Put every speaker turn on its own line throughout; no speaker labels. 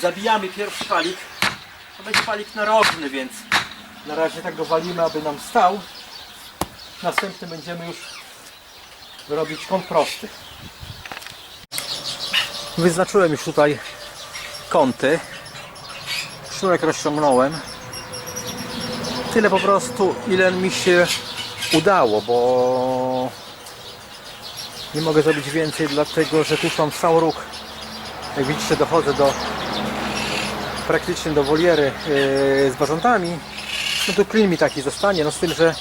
zabijamy pierwszy palik. To będzie palik narożny, więc na razie tak go walimy, aby nam stał. Następny będziemy już robić kąt prosty. Wyznaczyłem już tutaj kąty. Sznurek rozciągnąłem. Tyle po prostu, ile mi się udało, bo nie mogę zrobić więcej, dlatego że tu mam cały róg. Jak widzicie, dochodzę do praktycznie do woliery yy, z bażantami. No to klin mi taki zostanie, no z tym, że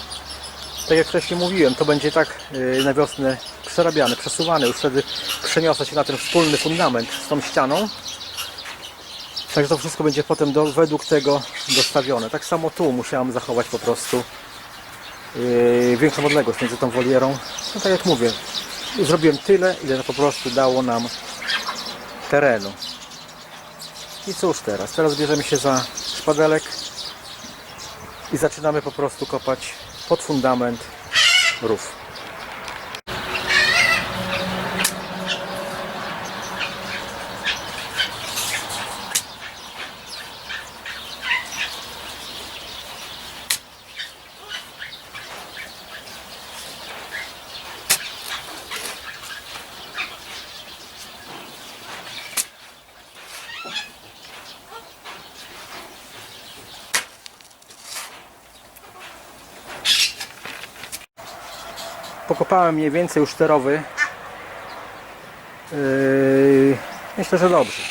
tak jak wcześniej mówiłem, to będzie tak yy, na wiosnę przerabiane, przesuwane. Już wtedy przeniosę się na ten wspólny fundament z tą ścianą. Także to wszystko będzie potem do, według tego dostawione. Tak samo tu musiałem zachować po prostu yy, większą odległość między tą wolierą. No tak jak mówię, zrobiłem tyle, ile po prostu dało nam terenu. I cóż teraz? Teraz bierzemy się za szpadelek i zaczynamy po prostu kopać pod fundament rów. Pokopałem mniej więcej już sterowy. Yy, myślę, że dobrze.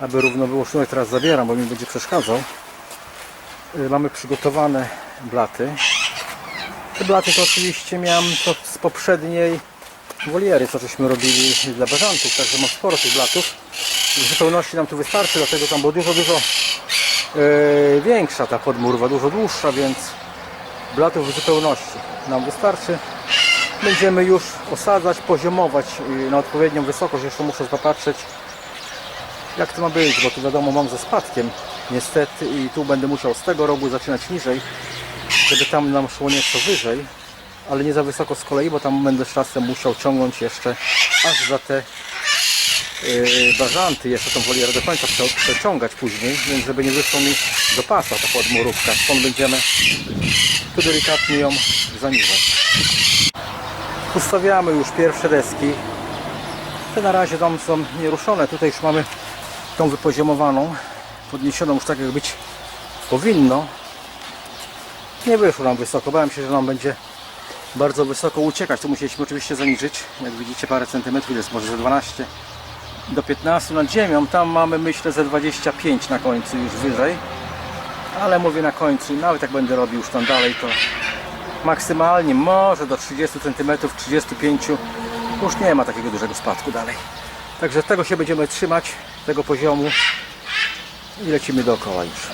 Aby równo było sznurek teraz zabieram, bo mi będzie przeszkadzał. Yy, mamy przygotowane blaty. Te blaty to oczywiście miałem to z poprzedniej woliery, co żeśmy robili dla bażantów, także mam sporo tych blatów. W zupełności nam tu wystarczy, dlatego tam było dużo, dużo yy, większa ta podmurwa, dużo dłuższa, więc blatów w zupełności nam wystarczy. Będziemy już osadzać, poziomować y, na odpowiednią wysokość. Jeszcze muszę popatrzeć jak to ma być, bo tu wiadomo mam ze spadkiem niestety i tu będę musiał z tego rogu zaczynać niżej, żeby tam nam szło nieco wyżej, ale nie za wysoko z kolei, bo tam będę z czasem musiał ciągnąć jeszcze aż za te bażanty, jeszcze tą wolierę do końca prze- przeciągać później, więc żeby nie wyszło mi do pasa ta podmurówka. Stąd będziemy tu delikatnie ją zaniżać. Ustawiamy już pierwsze deski. Te na razie tam są nieruszone. Tutaj już mamy tą wypoziomowaną, podniesioną już tak jak być powinno. Nie wyszło nam wysoko. Bałem się, że nam będzie bardzo wysoko uciekać. Tu musieliśmy oczywiście zaniżyć. Jak widzicie parę centymetrów jest może ze 12 do 15 nad ziemią. Tam mamy myślę ze 25 na końcu już wyżej. Ale mówię na końcu, nawet jak będę robił już tam dalej, to maksymalnie może do 30 cm, 35 już nie ma takiego dużego spadku dalej. Także tego się będziemy trzymać, tego poziomu i lecimy dookoła już.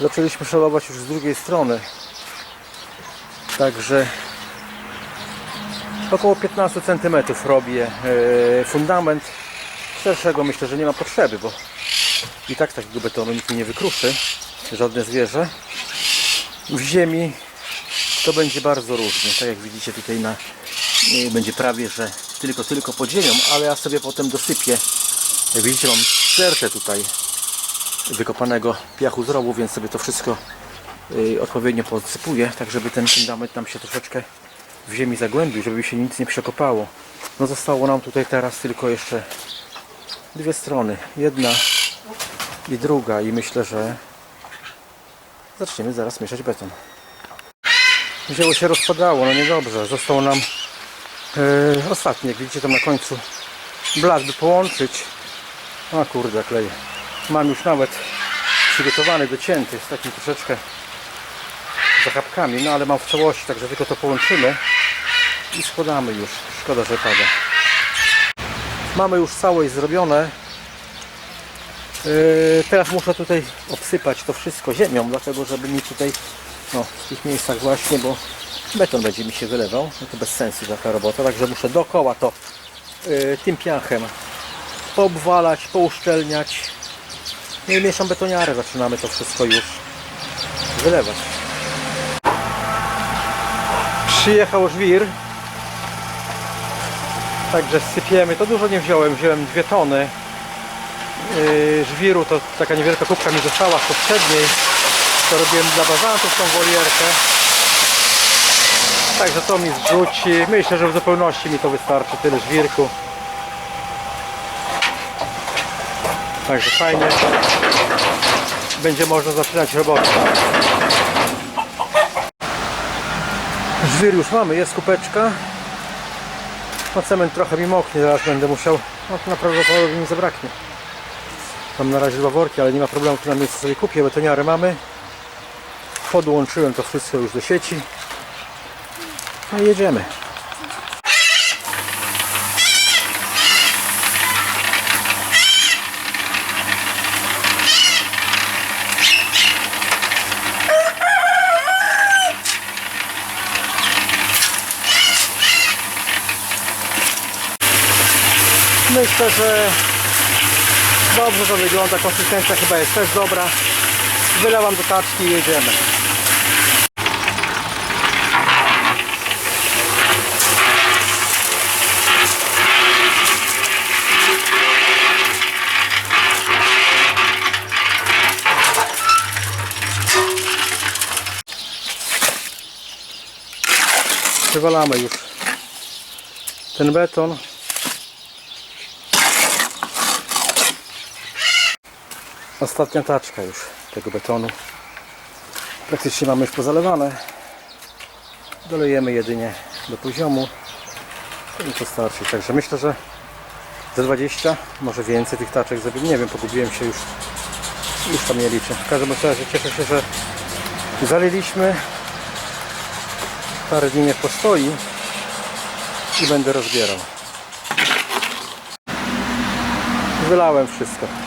Zaczęliśmy szalować już z drugiej strony. Także około 15 cm robię e, fundament. Szerszego myślę, że nie ma potrzeby, bo i tak takiego betonu nikt mi nie wykruszy, żadne zwierzę. W ziemi to będzie bardzo różnie, tak jak widzicie tutaj na y, będzie prawie, że tylko, tylko pod ziemią, ale ja sobie potem dosypię. Jak widzicie mam serce tutaj wykopanego piachu z rowu, więc sobie to wszystko y, odpowiednio podsypuję, tak żeby ten fundament nam się troszeczkę w ziemi zagłębił, żeby się nic nie przekopało. No zostało nam tutaj teraz tylko jeszcze dwie strony. Jedna i druga i myślę, że zaczniemy zaraz mieszać beton. Wzięło się rozpadało, no niedobrze. Został nam yy, ostatni, jak widzicie tam na końcu blat, by połączyć. A kurde, kleję. Mam już nawet przygotowany, docięty z takim troszeczkę zachapkami, no ale mam w całości, także tylko to połączymy i składamy już. Szkoda, że pada. Mamy już całość zrobione. Yy, teraz muszę tutaj obsypać to wszystko ziemią, dlatego żeby mi tutaj no, w tych miejscach właśnie, bo beton będzie mi się wylewał, no to bez sensu taka robota, także muszę dookoła to yy, tym piachem poobwalać, pouszczelniać. No mieszam betoniarę, zaczynamy to wszystko już wylewać. Przyjechał żwir, także sypiemy, to dużo nie wziąłem, wziąłem dwie tony yy, żwiru, to taka niewielka kubka mi została z poprzedniej. To robiłem dla bazantów tą wolierkę. Także to mi zrzuci. Myślę, że w zupełności mi to wystarczy, tyle żwirku. Także fajnie. Będzie można zaczynać robotę. Żwir już mamy, jest kubeczka. No cement trochę mi moknie, zaraz będę musiał, no to naprawdę mi zabraknie. Mam na razie dwa worki, ale nie ma problemu, tu na miejscu sobie kupię, betoniarę mamy. Podłączyłem to wszystko już do sieci. No i jedziemy. Myślę, że dobrze to wygląda, konsystencja chyba jest też dobra. Wylewam do taczki i jedziemy. Przywalamy już ten beton. Ostatnia taczka już tego betonu. Praktycznie mamy już pozalewane. Dolejemy jedynie do poziomu i to starczy. Także myślę, że ze 20, może więcej tych taczek zrobimy. Nie wiem, pogubiłem się już. Już tam nie liczę. W każdym razie cieszę się, że zaliliśmy. Parę dni niech postoi i będę rozbierał. Wylałem wszystko.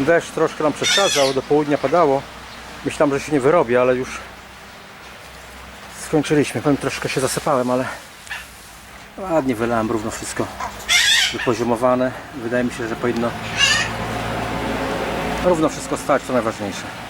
Deszcz troszkę nam przeszkadzał, do południa padało. Myślałem, że się nie wyrobi, ale już skończyliśmy. Powiem, troszkę się zasypałem, ale ładnie wylałem równo wszystko wypoziomowane. Wydaje mi się, że powinno równo wszystko stać, to najważniejsze.